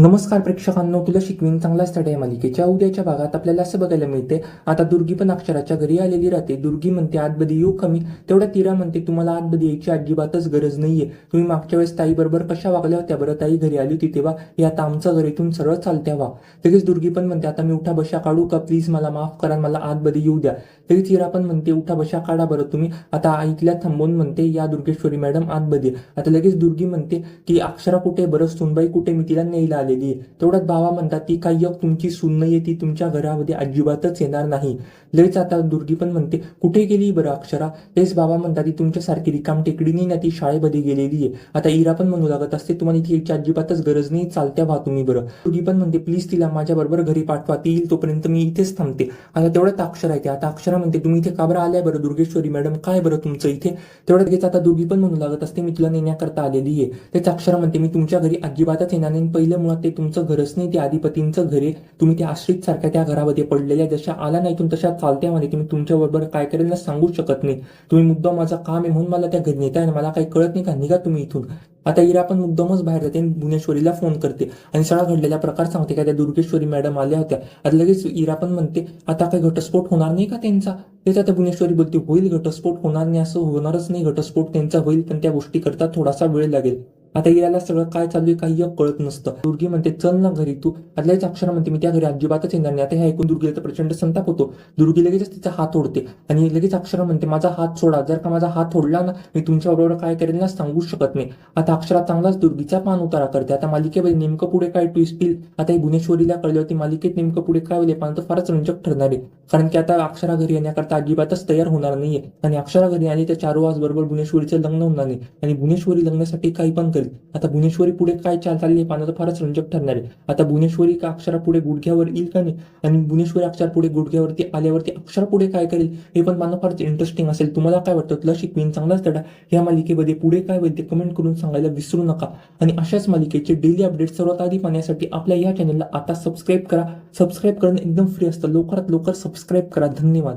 नमस्कार प्रेक्षकांनो तुला शिकवीन चांगला स्टडी आहे मालिकेच्या. उद्याच्या भागात आपल्याला असं बघायला मिळते आता दुर्गी पण अक्षराच्या घरी आलेली राहते. दुर्गी म्हणते आतबदी येऊ कमी. तेवढ्या तिरा म्हणते तुम्हाला आतबदी यायची अजिबातच गरज नाहीये. तुम्ही मागच्या वेळेस ताई बरोबर कशा वागल्या होत्या बरं? ताई घरी आली होती तेव्हा. हे आता आमचं घर इथून सरळ चालत्या व्हा लगेच दुर्गी पण म्हणते आता मी उठा बशा काढू का? प्लीज मला माफ करा मला आतबदी येऊ द्या. लगेच तिरा पण म्हणते उठा बशा काढा बरं तुम्ही. आता ऐकल्या थांबवून म्हणते या दुर्गेश्वरी मॅडम आतबदी आता लगेच दुर्गी म्हणते की अक्षरा कुठे बरं सुनबाई कुठे मी तिला नेला आलेली आहे. तेवढ्यात बाबा म्हणतात ती काही एक तुमची सून नाहीये ती तुमच्या घरामध्ये अजिबातच येणार नाही. लगेच आता दुर्गी पण म्हणते कुठे गेली बरं अक्षरा? तेच बाबा म्हणतात ती तुमच्यासारखी रिकाम टेकडीने ना ती शाळेमध्ये गेलेली आहे. आता इरा पण म्हणू लागत असते तुम्हाला इथे अजिबातच गरज नाही चालत्या व्हा तुम्ही बरं. दुर्गी पण म्हणते प्लीज तिला माझ्याबरोबर घरी पाठवा ती येईल तोपर्यंत मी इथेच थांबते. आता तेवढ्यात अक्षर आहे आता अक्षरा म्हणते तुम्ही इथे काबरा आल्या बरं दुर्गेश्वरी मॅडम? काय बरं तुमचं इथे? तेवढ्यात घेत आता दुर्गी पण म्हणू लागत असते मी तुला नेण्याकरता आलेली आहे. तेच अक्षरा म्हणते मी तुमच्या घरी अजिबातच येणार नाही पहिलं मुळात ते तुमचं घरच नाही ते अधिपतींचं घर आहे. तुम्ही त्या आश्रित सारख्या त्या घरामध्ये पडलेल्या जशा आला नाही तुम्ही तशा चालत्या मध्ये तुम्ही तुमच्या बरोबर काय करेल ना सांगू शकत नाही. तुम्ही मुद्दा माझं काम आहे म्हणून मला त्या घरी नेताय मला काही कळत नाही का? निघा तुम्ही इथून. आता इरा पण मुद्दामच बाहेर जाते आणि भुवनेश्वरीला फोन करते. आणि सगळा घडलेला प्रकार सांगते का? त्या दुर्गेश्वरी मॅडम आल्या होत्या. आता लगेच इरा पण म्हणते आता काही घटस्फोट होणार नाही का त्यांचा? तेच आता भुवनेश्वरी बोलते होईल घटस्फोट होणार नाही असं होणारच नाही. घटस्फोट त्यांचा होईल पण त्या गोष्टी करता थोडासा वेळ लागेल. आता याला सगळं काय चालू आहे काही एक कळत नसतं. दुर्गी म्हणते चल ना घरी तू आदल्याच अक्षर म्हणते मी त्या घरी अजिबातच येणार नाही. आता हे ऐकून दुर्गीला तर प्रचंड संताप होतो. दुर्गी लगेचच तिचा हात ओढते आणि लगेच अक्षर म्हणते माझा हात सोडा जर का माझा हात ओढला ना मी तुमच्या बरोबर काय करेल ना सांगू शकत नाही. आता अक्षरा चांगलाच दुर्गीचा पान उतारा करते. आता मालिकेमध्ये नेमकं पुढे काय ट्विस्ट येईल? आता हे भुवनेश्वरीला कळलं होती मालिकेत नेमकं पुढे काय होईल पण तर फारच रंजक ठरणार आहे. कारण की आता अक्षरा घरी येण्याकरता अजिबातच तयार होणार नाहीये. आणि अक्षरा घरी आली त्या चारू वाज बरोबर भुवनेश्वरीचं लग्न होणार नाही. आणि भुवनेश्वरी लग्नासाठी काही पण करेल आता भुवनेश्वरी पुढे काय चाल चालली आहे? पाहणं तर फारच रंजक ठरणार आहे. आता भुवनेश्वरी का अक्षरा पुढे गुडघ्यावर येईल का नाही? आणि भुवनेश्वरी अक्षर पुढे गुडघ्यावरती आल्यावरती अक्षरा पुढे काय करेल? हे पण पाहणं फारच इंटरेस्टिंग असेल. तुम्हाला काय वाटतं? तुला शिकवीन चांगलाच तडा या मालिकेमध्ये पुढे काय होईल ते कमेंट करून सांगायला विसरू नका. आणि अशाच मालिकेचे डेली अपडेट सर्वात आधी पाहण्यासाठी आपल्या या चॅनलला आता सबस्क्राईब करा. सबस्क्राईब करणं एकदम फ्री असतं. लवकरात लवकर सबस्क्राईब करा. धन्यवाद.